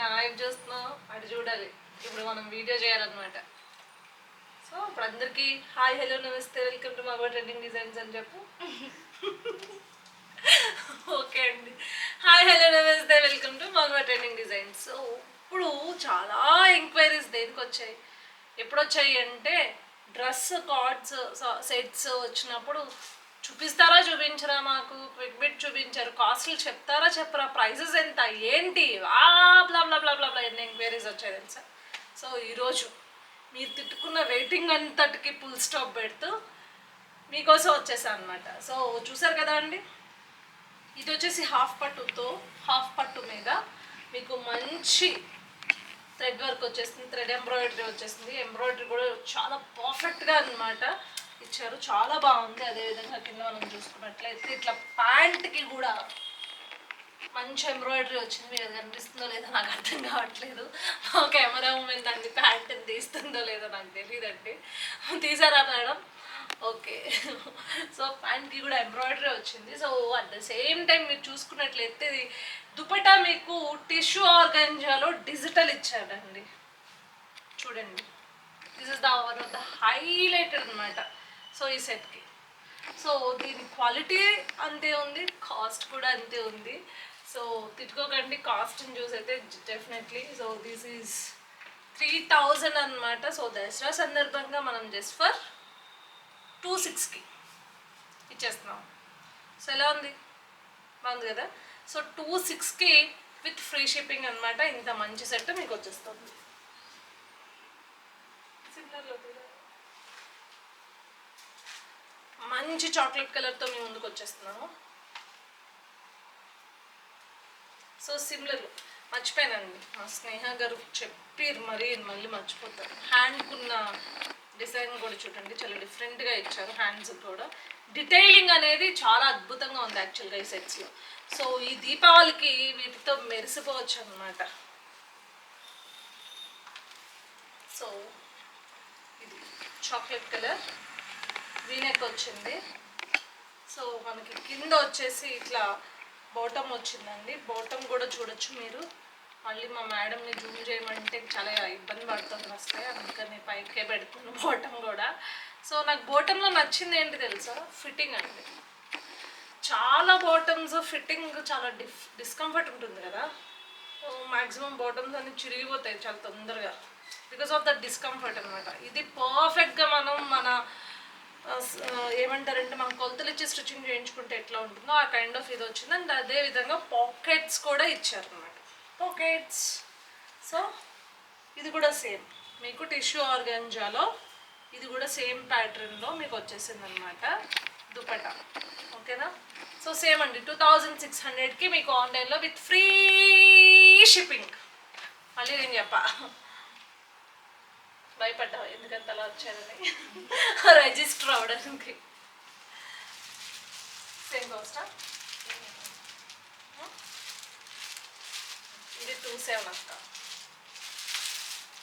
నా వైపు చూస్తున్నావు అటు చూడాలి. ఇప్పుడు మనం వీడియో చేయాలన్నమాట. సో ఇప్పుడు అందరికీ హాయ్ హలో నమస్తే వెల్కమ్ టు మగ ట్రెండింగ్ డిజైన్స్ అని చెప్పు. ఓకే అండి. హాయ్ హలో నమస్తే వెల్కమ్ టు మగ ట్రెండింగ్ డిజైన్స్ సో ఇప్పుడు చాలా ఎంక్వైరీస్ దేనికి వచ్చాయి? ఎప్పుడు వచ్చాయి అంటే డ్రెస్ కార్డ్స్ సెట్స్ వచ్చినప్పుడు చూపిస్తారా చూపించరా మాకు? క్విక్ బిట్ చూపించారు. కాస్ట్లు చెప్తారా చెప్పరా? ప్రైజెస్ ఎంత? ఏంటి? ఆ బ్లా బ్లా బ్లా బ్లా బ్లా ఎన్ని ఎంక్వైరీస్ వచ్చాయి తెలుసా? సో ఈరోజు మీరు తిట్టుకున్న వెయిటింగ్ అంతటికి ఫుల్ స్టాప్ పెడుతూ మీకోసం వచ్చేసా అనమాట సో చూసారు కదా అండి? ఇది వచ్చేసి హాఫ్ పట్టుతో హాఫ్ పట్టు మీద మీకు మంచి థ్రెడ్ వర్క్ వచ్చేస్తుంది. థ్రెడ్ ఎంబ్రాయిడరీ వచ్చేస్తుంది. ఎంబ్రాయిడరీ కూడా చాలా పర్ఫెక్ట్గా అనమాట ఇచ్చారు. చాలా బాగుంది. అదేవిధంగా కింద మనం చూసుకున్నట్లయితే ఇట్లా ప్యాంట్కి కూడా మంచి ఎంబ్రాయిడరీ వచ్చింది. మీరు కనిపిస్తుందో లేదో నాకు అర్థం కావట్లేదు. మా కెమెరా ఉమెన్ దాన్ని ప్యాంట్ తీస్తుందో లేదో నాకు తెలియదండి తీసారా మేడం? ఓకే. సో ప్యాంట్కి కూడా ఎంబ్రాయిడరీ వచ్చింది. So at the same time మీరు చూసుకున్నట్లయితే ఇది దుపటా మీకు టిష్యూ ఆర్గంజాలో డిజిటల్ ఇచ్చాడండి. చూడండి. This is the one of the highlighted అనమాట సో ఈ సెట్కి. సో దీని క్వాలిటీ అంతే ఉంది కాస్ట్ కూడా అంతే ఉంది. సో తిట్టుకోకండి కాస్ట్ని చూసి అయితే definitely. So this is three thousand అనమాట సో దసరా సందర్భంగా మనం జస్ట్ ఫర్ టూ సిక్స్కి ఇచ్చేస్తున్నాం. సో ఎలా ఉంది? బాగుంది కదా? సో టూ సిక్స్కి విత్ ఫ్రీ షిప్పింగ్ అనమాట ఇంత మంచి సెట్ మీకు వచ్చేస్తుంది. సిగ్నల్లో తీరా. మంచి చాక్లెట్ కలర్తో మేము ముందుకు వచ్చేస్తున్నాము. సో సిమిలర్ మర్చిపోయానండి. మా స్నేహ గారు చెప్పారు మరీ మళ్ళీ మర్చిపోతారు. హ్యాండ్కున్న డిజైన్ కూడా చూడండి చాలా డిఫరెంట్గా ఇచ్చారు. హ్యాండ్స్ కూడా. డిటైలింగ్ అనేది చాలా అద్భుతంగా ఉంది యాక్చువల్గా ఈ సెట్స్లో సో ఈ దీపావళికి వీటితో మెరిసిపోవచ్చు అనమాట సో ఇది చాక్లెట్ కలర్ వీనెక్ వచ్చింది. సో మనకి కింద వచ్చేసి ఇట్లా బాటమ్ వచ్చిందండి. బాటమ్ కూడా చూడొచ్చు మీరు. మళ్ళీ మా మేడంని జూమ్ చేయమంటే చాలా ఇబ్బంది పడుతుంది వస్తే. అందుకని పైకే పెడుతున్నాను బాటమ్ కూడా. సో నాకు బాటంలో నచ్చింది ఏంటి తెలుసా? ఫిట్టింగ్ అండి. చాలా బాటమ్స్ ఫిట్టింగ్ చాలా డిఫ్ డిస్కంఫర్ట్ ఉంటుంది కదా. మ్యాక్సిమం బాటమ్స్ అన్ని చిరిగిపోతాయి చాలా తొందరగా. బికాస్ ఆఫ్ ద డిస్కంఫర్ట్ అనమాట ఇది పర్ఫెక్ట్గా మనం మన ఏమంటారంటే మనం కొలతలు ఇచ్చి స్టిచ్చింగ్ చేయించుకుంటే ఎట్లా ఉంటుందో ఆ కైండ్ ఆఫ్ ఇది వచ్చింది. అండ్ అదే విధంగా పాకెట్స్ కూడా ఇచ్చారు అనమాట పాకెట్స్ సో ఇది కూడా సేమ్ మీకు టిష్యూ ఆర్గాన్జాలో ఇది కూడా సేమ్ ప్యాటర్న్లో మీకు వచ్చేసింది అనమాట దుపట ఓకేనా సో సేమ్ అండి. టూ థౌజండ్ సిక్స్ హండ్రెడ్కి మీకు ఆన్లైన్లో విత్ ఫ్రీ షిప్పింగ్ మళ్ళీ నేను చెప్పా. భయపడ్డా ఎందుకంత అలా వచ్చానని. రిజిస్టర్ అవడానికి సేమ్ కాస్టా ఇది టూ సెవెన్ అక్క.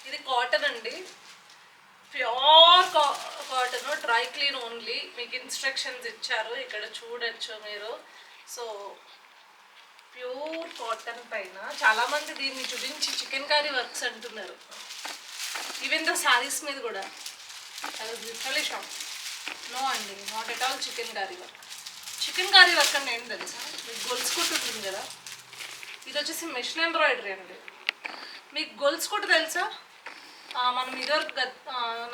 ఇది కాటన్ అండి. Pure cotton dry clean only మీకు ఇన్స్ట్రక్షన్స్ ఇచ్చారు. ఇక్కడ చూడొచ్చు మీరు. సో ప్యూర్ కాటన్ పైన చాలామంది దీన్ని చూపించి చికెన్ కర్రీ వర్క్స్ అంటున్నారు. ఈవెన్ ద శారీస్ మీద కూడా. లిటరలీ షాప్ నో అండి not at all chicken curry work chicken curry work అంటే ఏంటి తెలుసా? మీకు గొలుసు కుట్టు ఉంటుంది కదా? ఇది వచ్చేసి మెషిన్ ఎంబ్రాయిడరీ అండి. మీకు గొలుసు కుట్టు తెలుసా మనం ఇదివరకు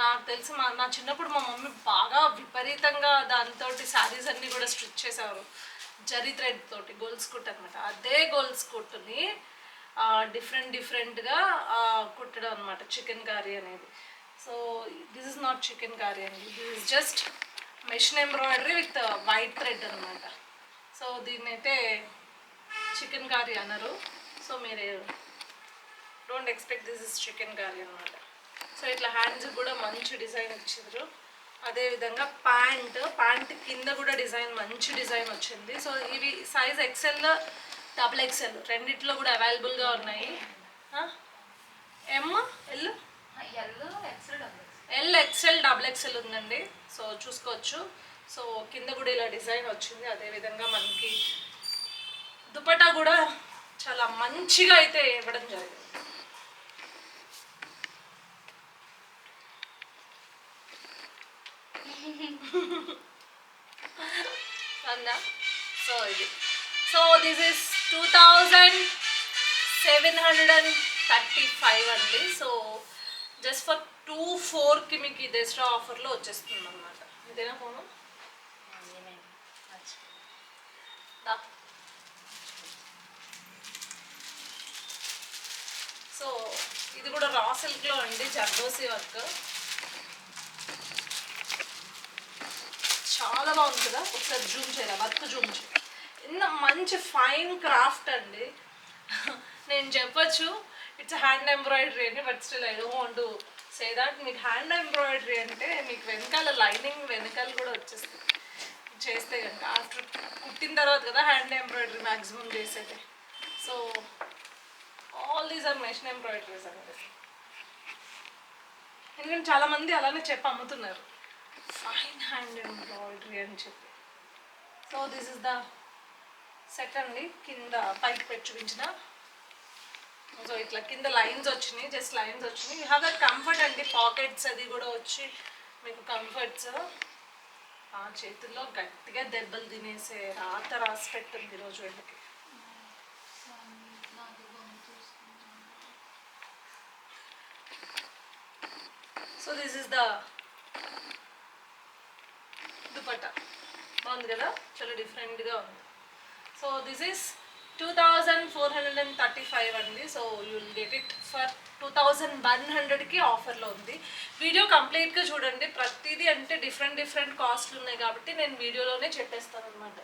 నాకు తెలిసి మా నా చిన్నప్పుడు మా మమ్మీ బాగా విపరీతంగా దానితో శారీస్ అన్నీ కూడా స్టిచ్ చేసేవారు. జరీ థ్రెడ్ తోటి గోల్స్ కుట్ అనమాట అదే గోల్స్ కుట్టుని డిఫరెంట్ డిఫరెంట్గా కుట్టడం అనమాట చికెన్ కర్రీ అనేది. So this is not chicken curry అండి. This is just machine embroidery with white thread అనమాట సో దీన్ని అయితే చికెన్ కర్రీ అన్నారు సో మీరు don't expect this is chicken curry అనమాట సో ఇట్లా హ్యాండ్స్ కూడా మంచి డిజైన్ ఇచ్చారు అదేవిధంగా ప్యాంట్ ప్యాంట్ కింద కూడా డిజైన్ మంచి డిజైన్ వచ్చింది. సో ఇవి సైజ్ ఎక్సెల్ డబుల్ ఎక్సెల్ రెండిట్లో కూడా అవైలబుల్గా ఉన్నాయి. M L L? XL double L XL double XL ఉందండి. సో చూసుకోవచ్చు. సో కింద కూడా ఇలా డిజైన్ వచ్చింది. అదేవిధంగా మనకి దుపట్టా కూడా చాలా మంచిగా అయితే ఇవ్వడం జరిగింది. అందా? సో ఇది. So this is two thousand seven hundred and. Thirty five అండి సో జస్ట్ ఫర్ టూ ఫోర్కి మీకు ఈ దసరా ఆఫర్లో వచ్చేస్తుంది అనమాట ఇదేనా ఫోను సో ఇది కూడా రా సిల్క్లో అండి జర్దోసి వర్క్ చాలా బాగుంది కదా? ఒకసారి జూమ్ చేయాలి వర్క్ జూమ్ చేయాలి. ఇన్న మంచి ఫైన్ క్రాఫ్ట్ అండి. నేను చెప్పొచ్చు ఇట్స్ హ్యాండ్ ఎంబ్రాయిడరీ అని but still I don't want say that మీకు హ్యాండ్ ఎంబ్రాయిడరీ అంటే మీకు వెనకాల లైనింగ్ వెనకాల కూడా వచ్చేస్తుంది చేస్తే కనుక ఆఫ్టర్ కుట్టిన తర్వాత కదా హ్యాండ్ ఎంబ్రాయిడరీ మ్యాక్సిమం చేసేది. So all these are machine embroideries అనేది ఎందుకంటే చాలామంది అలానే చెప్పి అమ్ముతున్నారు. ఫైన్ హ్యాండ్ ఎంబ్రాయిడరీ అని చెప్పి. So this is the set అండి కింద పైకి పెట్టి చూపించిన సో ఇట్లా కింద లైన్స్ వచ్చినాయి జస్ట్ లైన్స్ వచ్చినాయి. యూ హ్యావ్ దట్ కంఫర్ట్ అండి పాకెట్స్ అది కూడా వచ్చి మీకు కంఫర్ట్స్ ఆ చేతుల్లో గట్టిగా దెబ్బలు తినేసే రాత రాసి పెట్టింది ఈరోజు వీళ్ళకి so this is the dupatta బాగుంది కదా? చాలా డిఫరెంట్గా ఉంది. So this is two thousand four hundred and. Thirty five అండి so you will get it for two thousand one హండ్రెడ్కి ఆఫర్లో ఉంది వీడియో కంప్లీట్గా చూడండి. ప్రతిదీ అంటే డిఫరెంట్ డిఫరెంట్ కాస్ట్లు ఉన్నాయి కాబట్టి నేను వీడియోలోనే చెప్పేస్తాను అనమాట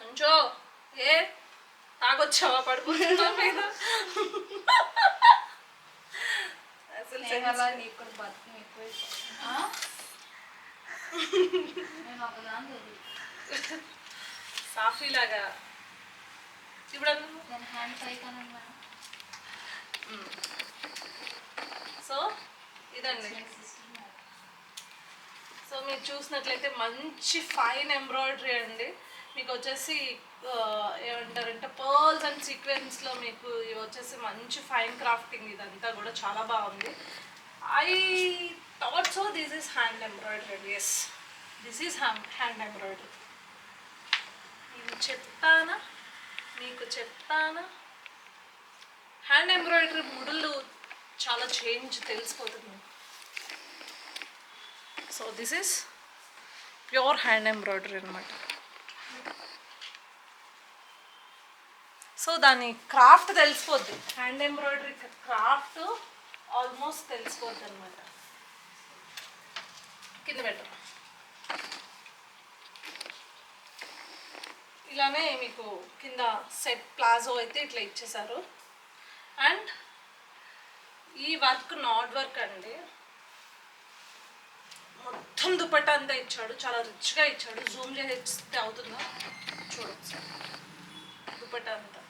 కొంచెం ఏ? తాగొచ్చావా? పడుకుంటున్నా మీద. అసలు అలా నీకు బతుకు ఎక్కువ సాఫీ లాగా ఇప్పుడు సో ఇదండి. సో మీరు చూసినట్లయితే మంచి ఫైన్ ఎంబ్రాయిడరీ అండి. మీకు వచ్చేసి ఏమంటారంటే పర్ల్స్ అండ్ సీక్వెన్స్లో మీకు ఇవి వచ్చేసి మంచి ఫైన్ క్రాఫ్టింగ్ ఇదంతా కూడా చాలా బాగుంది. I thought so this is hand embroidery yes this is hand hand embroidery నేను చెప్తానా మీకు చెప్తానా హ్యాండ్ ఎంబ్రాయిడరీ ముడులు చాలా చేంజ్ తెలిసిపోతుంది. So this is pure hand embroidery అనమాట సో దాని క్రాఫ్ట్ తెలిసిపోద్ది. హ్యాండ్ ఎంబ్రాయిడరీ క్రాఫ్ట్ ఆల్మోస్ట్ తెలిసిపోద్ది అనమాట కింద పెట్టు. ఇలానే మీకు కింద సెట్ ప్లాజో అయితే ఇట్లా ఇచ్చేసారు అండ్ ఈ వర్క్ నాట్ వర్క్ అండి. మొత్తం దుపట్టా అంతా ఇచ్చాడు. చాలా రిచ్గా ఇచ్చాడు. జూమ్ చేస్తే అవుతుందా? చూడొచ్చు దుపట్టా అంతా.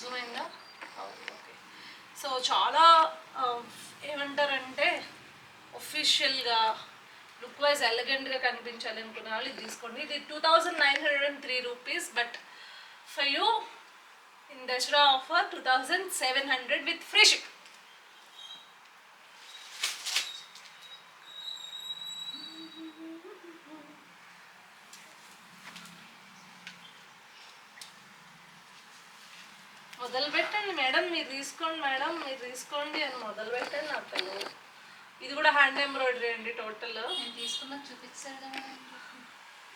జూమ్ అయిందా? ఓకే సో చాలా ఏమంటారంటే ఒఫీషియల్గా లుక్ వైజ్ ఎలగెంట్గా కనిపించాలి అనుకున్న వాళ్ళు ఇది తీసుకోండి. ఇది two thousand nine hundred and three rupees but for you in Dasara offer two thousand seven hundred with free ship మొదలు పెట్టండి మేడం మీరు తీసుకోండి మేడం మీరు తీసుకోండి అని మొదలు పెట్టండి అసలు ఇది కూడా హ్యాండ్ ఎంబ్రాయిడరీ అండి టోటల్ నేను తీసుకున్నది చూపించారు కదా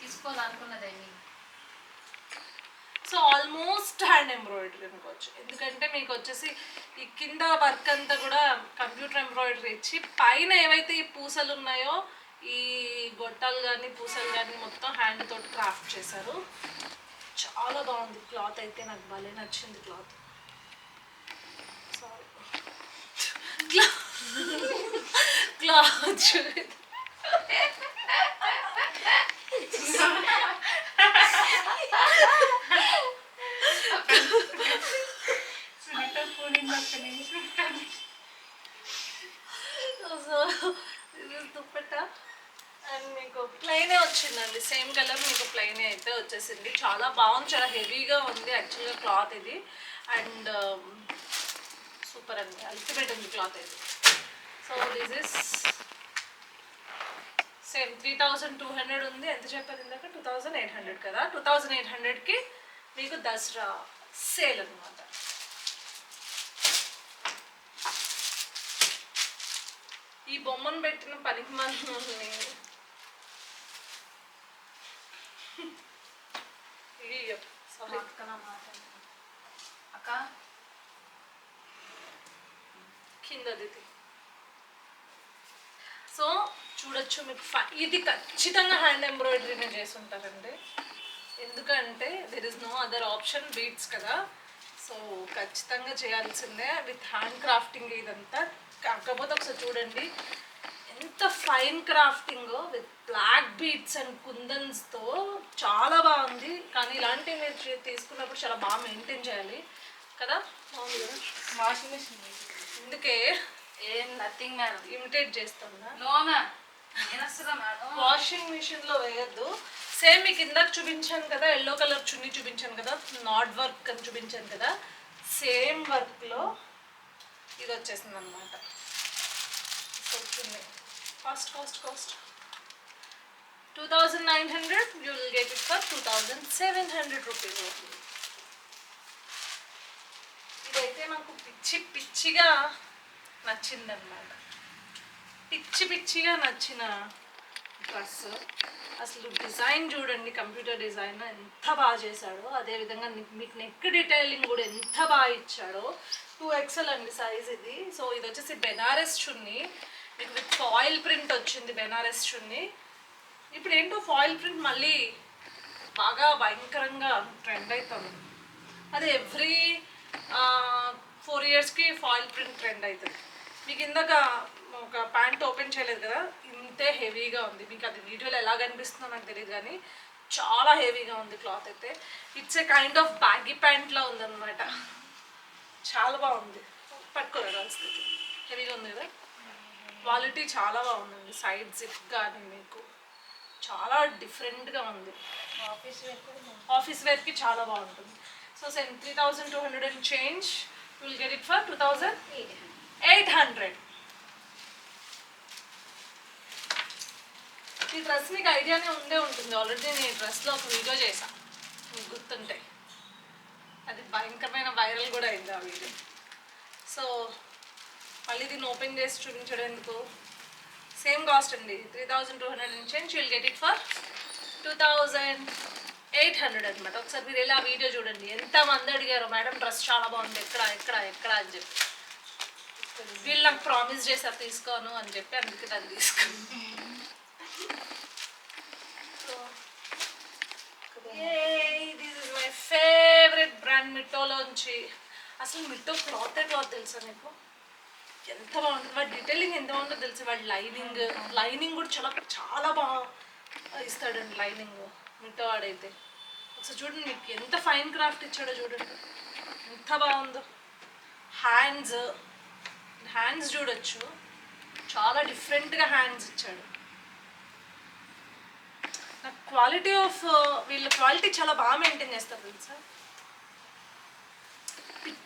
తీసుకోవాలనుకున్నది mean so almost hand embroidery అనుకోవచ్చు. ఎందుకంటే మీకు వచ్చేసి ఈ కింద వర్క్ అంతా కూడా కంప్యూటర్ ఎంబ్రాయిడరీ ఇచ్చి పైన ఏవైతే ఈ పూసలు ఉన్నాయో ఈ గొట్టాలు కానీ పూసలు కానీ మొత్తం హ్యాండ్ తోటి క్రాఫ్ట్ చేశారు. చాలా బాగుంది. క్లాత్ అయితే నాకు భలే నచ్చింది cloth sorry cloth so and మీకు ప్లెయినే వచ్చిందండి. సేమ్ కలర్ మీకు ప్లెయినే అయితే వచ్చేసింది. చాలా బాగుంది. చాలా హెవీగా ఉంది యాక్చువల్గా క్లాత్ ఇది. అండ్ సూపర్ um, అండి. అల్టిమేట్ ఉంది క్లాత్ ఇది. So this is same three thousand two hundred ఉంది. ఎంత చెప్పారు ఇందాక? టూ థౌజండ్ ఎయిట్ హండ్రెడ్ కదా? టూ థౌజండ్ ఎయిట్ హండ్రెడ్కి మీకు దసరా సేల్ అనమాట ఈ బొమ్మను పెట్టిన పనికి మనల్ని. అక్క? కిందది సో చూడొచ్చు మీకు ఇది ఖచ్చితంగా హ్యాండ్ ఎంబ్రాయిడరీనే చేసి ఉంటారండి ఎందుకంటే there is no other option beats కదా. సో ఖచ్చితంగా చేయాల్సిందే. విత్ హ్యాండ్ క్రాఫ్టింగ్ ఇదంతా కాకపోతే ఒకసారి చూడండి. ఎంత fine crafting with black beats and కుందన్స్తో చాలా బాగుంది. కానీ ఇలాంటివి మీరు తీసుకున్నప్పుడు చాలా బాగా మెయింటైన్ చేయాలి. కదా? వాషింగ్ మెషిన్ అందుకే ఏం నథింగ్ మేడం ఇమిటేట్ చేస్తున్నా నో మ్యామ్ వాషింగ్ మిషన్లో వేయద్దు. సేమ్ మీకు ఇందాక చూపించాను కదా ఎల్లో కలర్ చున్నీ చూపించాను కదా నాట్ వర్క్ అని చూపించాను కదా సేమ్ వర్క్లో ఇది వచ్చేసింది అనమాట so cost cost cost two thousand nine hundred you will get it for two thousand seven hundred rupees ఇదైతే నాకు పిచ్చి పిచ్చిగా నచ్చిందన్నమాట. పిచ్చి పిచ్చిగా నచ్చిన డ్రెస్. అసలు డిజైన్ చూడండి కంప్యూటర్ డిజైన్ ఎంత బాగా చేశాడో. అదేవిధంగా మీకు నెక్ డీటెయిలింగ్ కూడా ఎంత బాగా ఇచ్చాడో. టూ ఎక్సెల్ అండి సైజ్ ఇది. సో ఇది వచ్చేసి బెనారస్ చున్ని. మీకు విత్ ఫాయిల్ ప్రింట్ వచ్చింది బెనారస్ చున్ని. ఇప్పుడు ఏంటో ఫాయిల్ ప్రింట్ మళ్ళీ బాగా భయంకరంగా ట్రెండ్ అవుతుంది అది ఎవ్రీ ఫోర్ ఇయర్స్కి ఫాయిల్ ప్రింట్ ట్రెండ్ అవుతుంది మీకు ఇందాక ఒక ప్యాంట్ ఓపెన్ చేయలేదు కదా ఇంతే హెవీగా ఉంది. మీకు అది వీడియోలో ఎలా కనిపిస్తుందో నాకు తెలియదు కానీ చాలా హెవీగా ఉంది క్లాత్ అయితే. It's a kind of baggy ప్యాంట్లా ఉందన్నమాట. చాలా బాగుంది. పట్టుకోరాల్సింది హెవీగా ఉంది కదా? క్వాలిటీ చాలా బాగుందండి. సైడ్ జిప్ కానీ మీకు చాలా డిఫరెంట్గా ఉంది. Office wear. ఆఫీస్ వేర్కి చాలా బాగుంటుంది. So same three thousand two hundred and change will get it for two thousand eight hundred. Eight hundred ఈ డ్రెస్ మీకు ఐడియానే ఉండే ఉంటుంది. ఆల్రెడీ నేను ఈ డ్రెస్లో ఒక వీడియో చేశాను మీకు గుర్తుంటే. అది భయంకరమైన వైరల్ కూడా అయింది ఆ వీడియో సో మళ్ళీ దీన్ని ఓపెన్ చేసి చూపించడం ఎందుకు సేమ్ కాస్ట్ అండి three thousand two hundred and she'll get it for two thousand eight hundred అనమాట ఒకసారి మీరు ఇలా వీడియో చూడండి. ఎంతమంది అడిగారు మేడం డ్రెస్ చాలా బాగుంది. ఎక్కడ ఎక్కడ ఎక్కడ? అని చెప్పి. వీళ్ళు నాకు ప్రామిస్ చేశారు తీసుకోను అని చెప్పి అందుకే దాన్ని తీసుకున్నాను this is my favourite brand నుంచి. అసలు మిట్టో క్లాత్ క్లాత్ తెలుసా నీకు? ఎంత బాగుంటుంది వాడి డీటెయిలింగ్ ఎంత బాగుందో తెలుసు? వాడి లైనింగ్ లైనింగ్ కూడా చాలా చాలా బాగా ఇస్తాడండి లైనింగ్ మిట్టో వాడైతే. ఒకసారి చూడండి మీకు ఎంత ఫైన్ క్రాఫ్ట్ ఇచ్చాడో చూడండి. ఎంత బాగుందో. హ్యాండ్స్ హ్యాండ్స్ చూడొచ్చు. చాలా డిఫరెంట్గా హ్యాండ్స్ ఇచ్చాడు. నాకు క్వాలిటీ ఆఫ్ వీళ్ళ క్వాలిటీ చాలా బాగా మెయింటైన్ చేస్తారు తెలుసా?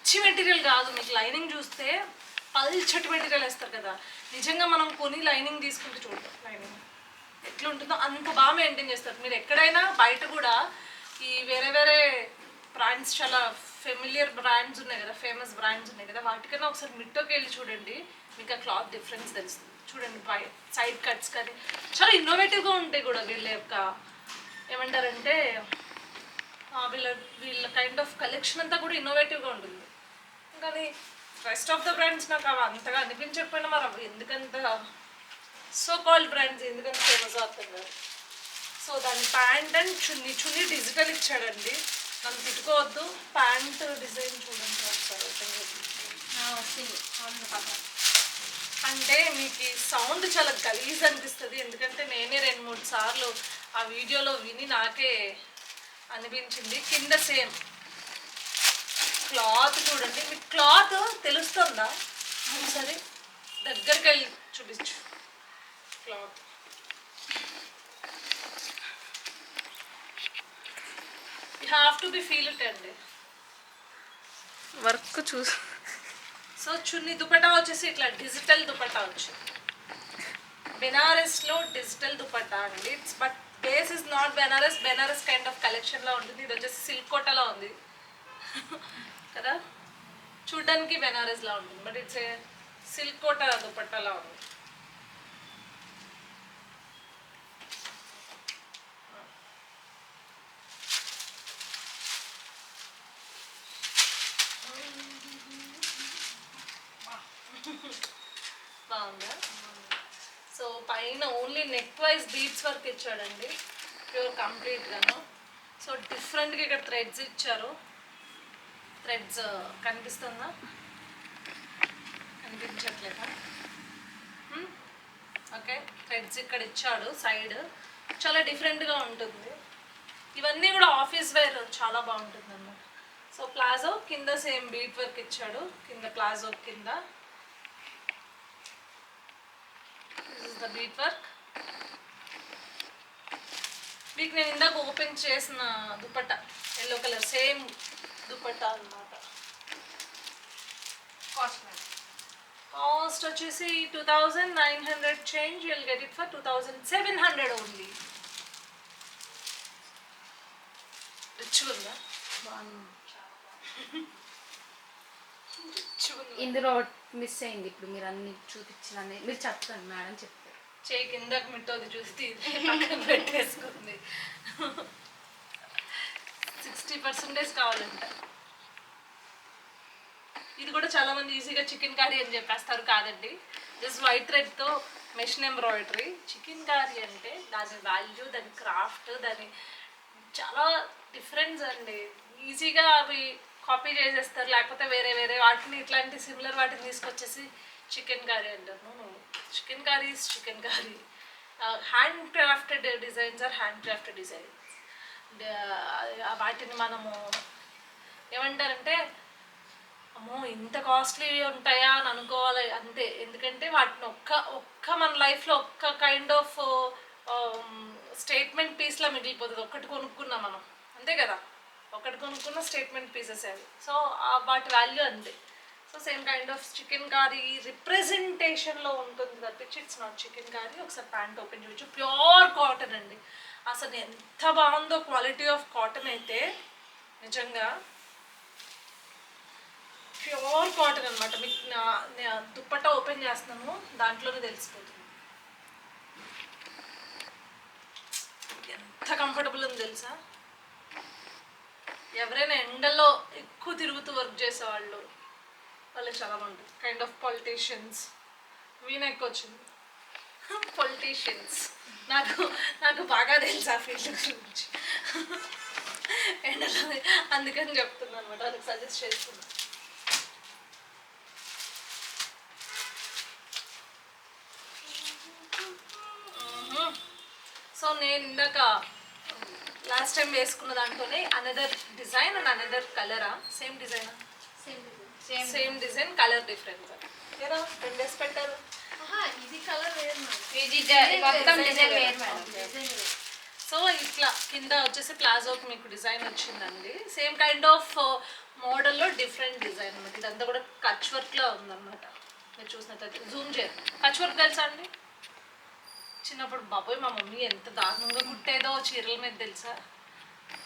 పిచ్చి మెటీరియల్ కాదు. మీకు లైనింగ్ చూస్తే పల్చటి మెటీరియల్ వేస్తారు కదా. నిజంగా మనం కొని లైనింగ్ తీసుకుంటే చూద్దాం లైనింగ్ ఎట్లా ఉంటుందో అంత బాగా మెయింటైన్ చేస్తారు. మీరు ఎక్కడైనా బయట కూడా ఈ వేరే వేరే బ్రాండ్స్ చాలా ఫెమిలియర్ బ్రాండ్స్ ఉన్నాయి కదా ఫేమస్ బ్రాండ్స్ ఉన్నాయి కదా వాటికన్నా ఒకసారి మిట్టోకి వెళ్ళి చూడండి. మీకు ఆ క్లాత్ డిఫరెన్స్ తెలుస్తుంది. చూడండి బై సైడ్ కట్స్ కానీ చాలా ఇన్నోవేటివ్గా ఉంటాయి కూడా వీళ్ళ యొక్క ఏమంటారంటే వీళ్ళ వీళ్ళ కైండ్ ఆఫ్ కలెక్షన్ అంతా కూడా ఇన్నోవేటివ్గా ఉంటుంది. కానీ రెస్ట్ ఆఫ్ ద బ్రాండ్స్ నాకు అవి అంతగా అనిపించకపోయినా మరి అవి ఎందుకంత సో కాల్డ్ బ్రాండ్స్ ఎందుకంత ఫేమస్ అవుతుంది సో దాని pant and chunni chunni digital ఇచ్చాడండి. నన్ను తిట్టుకోవద్దు. ప్యాంట్ డిజైన్ చూడండి ఒకసారి వచ్చింది అంటే మీకు సౌండ్ చాలా గలీజ్ అనిపిస్తుంది. ఎందుకంటే నేనే రెండు మూడు సార్లు ఆ వీడియోలో విని నాకే అనిపించింది. కింద సేమ్ క్లాత్ చూడండి. మీ క్లాత్ తెలుస్తుందా? ఒకసారి దగ్గరికి వెళ్ళి చూపించు. Cloth. You have to be feel it అండి. వర్క్ చూసి సో చున్ని దుపటా వచ్చేసి ఇట్లా డిజిటల్ దుపటా వచ్చింది బెనారస్లో డిజిటల్ దుపటా అండి. It's but base is not Banaras Banaras kind of కలెక్షన్లో ఉంటుంది. ఇది వచ్చేసి సిల్క్ కోటలో ఉంది. కదా? చూడ్డానికి బెనారస్లా ఉంటుంది. But it's a silk Kota దుపట్టలా ఉంది. బాగుందా? సో పైన only neck wise beads work ఇచ్చాడండి. ప్యూర్ కంప్లీట్గాను. సో డిఫరెంట్గా ఇక్కడ థ్రెడ్స్ ఇచ్చారు. థ్రెడ్స్ కనిపిస్తుందా? కనిపించట్లేదా? ఓకే థ్రెడ్స్ ఇక్కడ ఇచ్చాడు సైడ్. చాలా డిఫరెంట్గా ఉంటుంది. ఇవన్నీ కూడా ఆఫీస్ వేర్ చాలా బాగుంటుంది అన్నమాట సో ప్లాజో కింద సేమ్ బీట్ వర్క్ ఇచ్చాడు కింద ప్లాజో కింద. This is the bead work మీకు నేను ఇందాక ఓపెన్ చేసిన dupatta yellow colour same dupatta అన్నమాట. కాస్ట్ కాస్ట్ వచ్చేసి two thousand nine hundred change will get it for two thousand seven hundred only rich ఉందా? ఇందులో మిస్ అయింది ఇప్పుడు మీరు అన్ని చూపించిన మీరు చెప్తాను మేడం చెప్తారు చేయి కిందకు మిట్టోది చూస్తే పక్కన పెట్టేసుకుంది. సిక్స్టీ పర్సెంటేజ్ కావాలంట. ఇది కూడా చాలా మంది ఈజీగా చికెన్ కర్రీ అని చెప్పేస్తారు కాదండి. జస్ట్ వైట్ థ్రెడ్తో మెషిన్ ఎంబ్రాయిడరీ చికెన్ కర్రీ అంటే దాని వాల్యూ దాని క్రాఫ్ట్ దాని చాలా డిఫరెన్స్ అండి. ఈజీగా అవి కాపీ చేసేస్తారు లేకపోతే వేరే వేరే వాటిని ఇట్లాంటి సిమిలర్ వాటిని తీసుకొచ్చేసి చికెన్ కర్రీ అంటాను chikankari is chikankari handcrafted designs are handcrafted designs వాటిని మనము ఏమంటారంటే అమ్మో ఇంత కాస్ట్లీ ఉంటాయా అని అనుకోవాలి అంతే. ఎందుకంటే వాటిని ఒక్క ఒక్క మన లైఫ్లో ఒక్క కైండ్ ఆఫ్ స్టేట్మెంట్ um, పీస్లా మిగిలిపోతుంది. ఒకటి కొనుక్కున్నాం మనం. అంతే కదా? ఒకటి కొనుక్కున్న స్టేట్మెంట్ పీసెస్ అవి. సో వాటి వాల్యూ అంతే. Same kind of chikankari రిప్రజెంటేషన్లో ఉంటుంది తప్పించి ఇట్స్ నాట్ చికెన్ కర్రీ ఒకసారి ప్యాంట్ ఓపెన్ చేయొచ్చు ప్యూర్ కాటన్ అండి. అసలు ఎంత బాగుందో క్వాలిటీ ఆఫ్ కాటన్ అయితే నిజంగా ప్యూర్ కాటన్ అనమాట మీకు నా దుప్పట్ట ఓపెన్ చేస్తున్నాము దాంట్లోనే తెలిసిపోతుంది. ఎంత కంఫర్టబుల్ ఉంది తెలుసా? ఎవరైనా ఎండలో ఎక్కువ తిరుగుతూ వర్క్ చేసేవాళ్ళు వాళ్ళకి చాలా బాగుంటుంది. Kind of politicians V neck వచ్చింది పొలిటీషియన్స్ నాకు నాకు బాగా తెలుసు ఆ ఫీల్డ్ గురించి. ఎండలో అందుకని చెప్తున్నాను అనమాట వాళ్ళకి సజెస్ట్ చేస్తున్నాను సో నేను ఇందాక లాస్ట్ టైం వేసుకున్న దాంట్లోనే another design and another cholera same design same same design colour difference రెండు పెట్టారు. ఇది కలర్ వేరు ఇది మొత్తం డిజైన్ వేరు సో ఇట్లా కింద వచ్చేసి ప్లాజోకి మీకు డిజైన్ వచ్చిందండి. సేమ్ కైండ్ ఆఫ్ మోడల్లో డిఫరెంట్ డిజైన్ అనమాట. ఇదంతా కూడా కచ్ వర్క్లో ఉందన్నమాట. మీరు చూసినట్టయితే జూమ్ చేయండి. కచ్ వర్క్ తెలుసా అండి? చిన్నప్పుడు బాబోయ్ మా మమ్మీ ఎంత దారుణంగా కుట్టేదో చీరల మీద తెలుసా?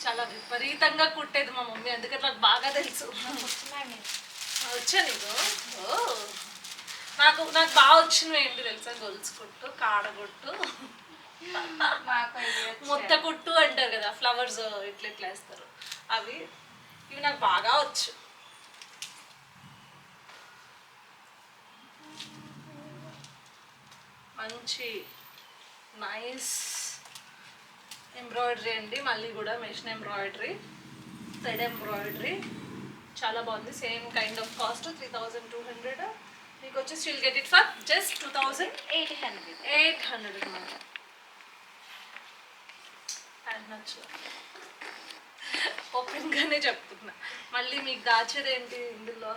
చాలా విపరీతంగా కుట్టేది మా మమ్మీ. అందుకని నాకు బాగా తెలుసు. వచ్చా నీకు నాకు నాకు బాగా వచ్చినవి ఏంటి తెలుసా? గొలుసు కుట్టు కాడగొట్టు ముద్ద కుట్టు అంటారు కదా ఫ్లవర్స్ ఇట్లా ఇట్లా వేస్తారు. అవి ఇవి నాకు బాగా వచ్చు. మంచి నైస్ ఎంబ్రాయిడరీ అండి. మళ్ళీ కూడా మెషిన్ ఎంబ్రాయిడరీ థ్రెడ్ ఎంబ్రాయిడరీ. చాలా బాగుంది. Same kind of cost three thousand two hundred మీకు వచ్చేసి still get it for just two thousand eight hundred eight hundred అనమాట అండ్ నచ్చు ఓపెన్గానే చెప్తున్నా. మళ్ళీ మీకు దాచేది ఏంటి ఇందులో?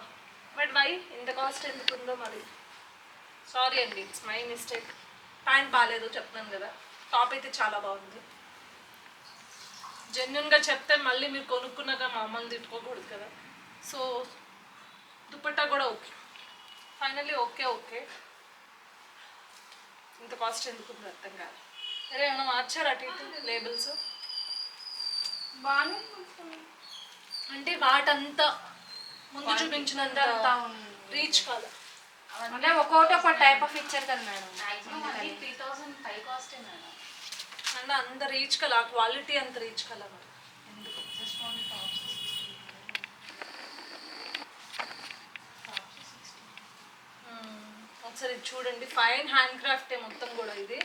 బట్ వై ఇంత కాస్ట్ ఎందుకు ఉందో మరి. సారీ అండి ఇట్స్ మై మిస్టేక్ ప్యాంట్ బాగాలేదు చెప్తున్నాను కదా. టాప్ అయితే చాలా బాగుంది. జెన్యున్గా చెప్తే మళ్ళీ మీరు కొనుక్కున్నాక అమ్మని తిట్టుకోకూడదు కదా. సో దుపట్టా కూడా ఓకే ఫైనల్లీ ఓకే ఓకే ఇంత కాస్ట్ ఎందుకు అర్థం కాదు. సరే ఏమైనా మార్చారు అటు ఇటు లేబుల్స్ బాగానే అంటే వాటంతా ముందు చూపించినంత రీచ్ కాదు. అంటే ఒక్కొక్కటి ఒక టైప్ ఆఫ్ ఇచ్చారు కదా మేడం. త్రీ థౌసండ్ ఫైవ్ కాస్టే మేడం. అంటే అంత రీచ్ కల ఆ క్వాలిటీ అంత రీచ్ కల మరి ఎందుకు జస్ట్ ఓన్లీ టాప్స్ మ్మ్. ఒకసారి ఇది చూడండి. ఫైన్ హ్యాండ్ క్రాఫ్టే మొత్తం కూడా ఇది.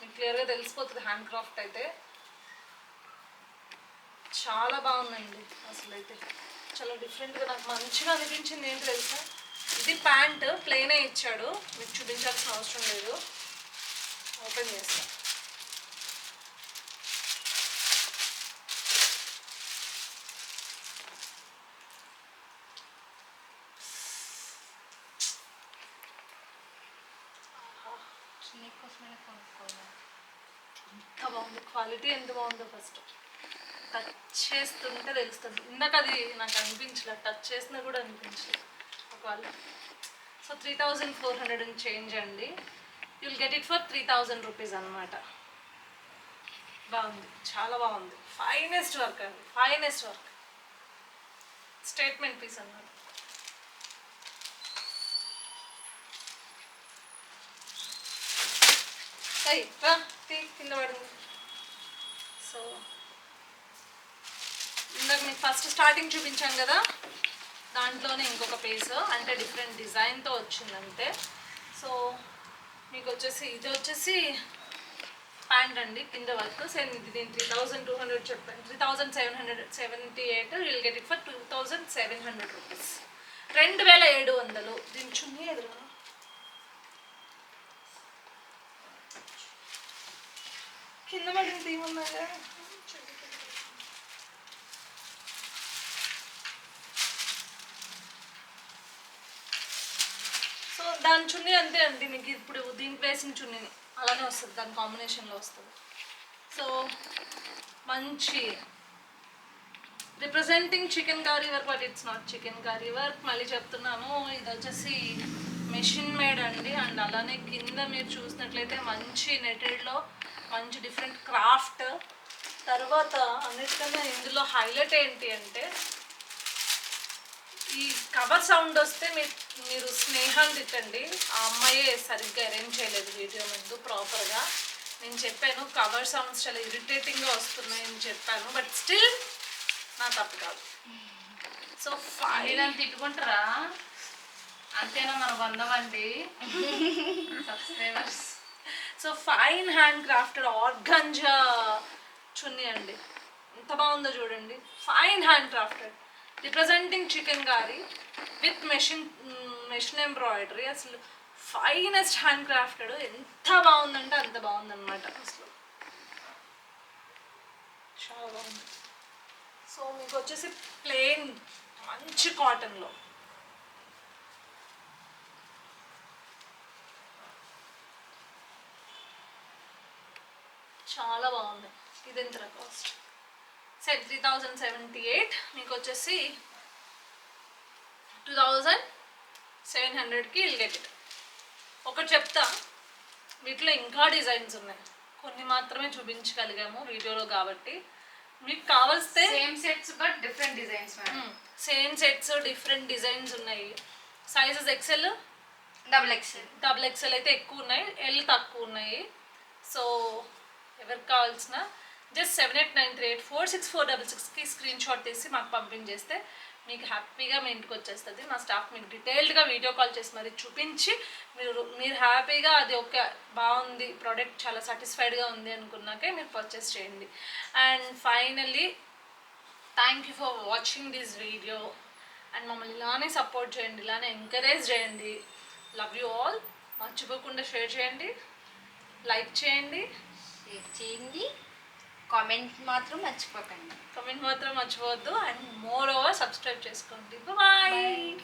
మీకు క్లియర్గా తెలిసిపోతుంది హ్యాండ్ క్రాఫ్ట్ అయితే. చాలా బాగున్నాయండి అసలు అయితే చాలా డిఫరెంట్గా నాకు మంచిగా అనిపించింది ఏంటి తెలుసా? ఇది ప్యాంట్ ప్లెయినే ఇచ్చాడు. మీకు చూపించాల్సిన అవసరం లేదు. ఓపెన్ చేస్తాను నీకోసమే కొనుక్కోవాలి ఎంత బాగుంది? క్వాలిటీ ఎంత బాగుందో ఫస్ట్. టచ్ చేస్తుంటే తెలుస్తుంది. ఇందాక అది నాకు అనిపించలేదు టచ్ చేసినా కూడా అనిపించలేదు ఒకవేళ so three thousand four hundred change అండి. You'll get it for three thousand rupees అనమాట బాగుంది. చాలా బాగుంది. ఫైనెస్ట్ వర్క్ అండి. ఫైనెస్ట్ వర్క్ స్టేట్మెంట్ పీస్ అన్నమాట. అయ్యి రా తీ కింద పడింది సో ఇందాక మీకు ఫస్ట్ స్టార్టింగ్ చూపించాం కదా? దాంట్లోనే ఇంకొక పీస్ అంటే డిఫరెంట్ డిజైన్తో వచ్చిందంటే సో మీకు వచ్చేసి ఇది వచ్చేసి ప్యాంట్ అండి కింద వర్క్ సేమ్ ఇది త్రీ థౌజండ్ టూ హండ్రెడ్ చెప్పాను three thousand seven hundred seventy eight will get it for two thousand seven hundred rupees రెండు వేల ఏడు వందలు. దీని చున్నీ కింద పడింది ఏమన్నాగా సో దాని చున్నీ అంతే అండి మీకు ఇప్పుడు దీనికి వేసిన చున్నీని అలానే వస్తుంది దాని కాంబినేషన్లో వస్తుంది. సో మంచి representing chikankari work but it's not chikankari work. మళ్ళీ చెప్తున్నాము ఇది వచ్చేసి మెషిన్ మేడ్ అండి. అండ్ అలానే కింద మీరు చూసినట్లయితే మంచి నెటెడ్లో మంచి డిఫరెంట్ క్రాఫ్ట్ తర్వాత అన్నిటికన్నా ఇందులో హైలైట్ ఏంటి అంటే ఈ కవర్ సౌండ్ వస్తే మీరు మీరు స్నేహాన్ని తిట్టండి. ఆ అమ్మాయే సరిగ్గా అరేంజ్ చేయలేదు వీడియో ముందు ప్రాపర్గా నేను చెప్పాను కవర్ సౌండ్స్ చాలా ఇరిటేటింగ్గా వస్తున్నాయని చెప్పాను బట్ స్టిల్ నా తప్పు కాదు. సో మీరంత తిట్టుకుంటారా? అంతేనా మన బంధం అండి? Subscribers so fine handcrafted organza chunni అండి. ఎంత బాగుందో చూడండి. Fine handcrafted representing chikankari with machine machine embroidery అసలు ఫైనెస్ట్ హ్యాండ్ క్రాఫ్టెడ్ ఎంత బాగుందంటే అంత బాగుందన్నమాట అసలు. చాలా బాగుంది. సో మీకు వచ్చేసి ప్లెయిన్ మంచి కాటన్లో చాలా బాగుంది. ఇది ఎంత cost set three thousand seventy eight మీకు వచ్చేసి టూ థౌజండ్ సెవెన్ హండ్రెడ్కి విల్ గెట్ ఇట్ ఒకటి చెప్తా వీటిలో ఇంకా డిజైన్స్ ఉన్నాయి. కొన్ని మాత్రమే చూపించగలిగాము వీడియోలో కాబట్టి. మీకు కావలిస్తే same sets but different designs same sets different designs ఉన్నాయి. Sizes XL double XL double XL అయితే ఎక్కువ ఉన్నాయి. ఎల్ తక్కువ ఉన్నాయి. సో ఎవరికి కావాల్సిన just seven eight nine three eight four six four double సిక్స్కి స్క్రీన్ షాట్ తీసి మాకు పంపించేస్తే మీకు హ్యాపీగా మీ ఇంటికి వచ్చేస్తుంది. మా స్టాఫ్ మీకు డీటెయిల్డ్గా వీడియో కాల్ చేసి మరి చూపించి మీరు మీరు హ్యాపీగా అది ఒక బాగుంది ప్రోడక్ట్ చాలా సాటిస్ఫైడ్గా ఉంది అనుకున్నాకే మీరు పర్చేస్ చేయండి. And finally thank you for watching this video and మమ్మల్ని ఇలానే సపోర్ట్ చేయండి ఇలానే ఎంకరేజ్ చేయండి. లవ్ యూ ఆల్ మర్చిపోకుండా షేర్ చేయండి. లైక్ చేయండి. షేర్ చేయండి. కామెంట్ మాత్రం మర్చిపోకండి. కమెంట్ మాత్రం మర్చిపోవద్దు. అండ్ మోర్ ఓవర్ సబ్స్క్రైబ్ చేసుకోండి. బాయ్.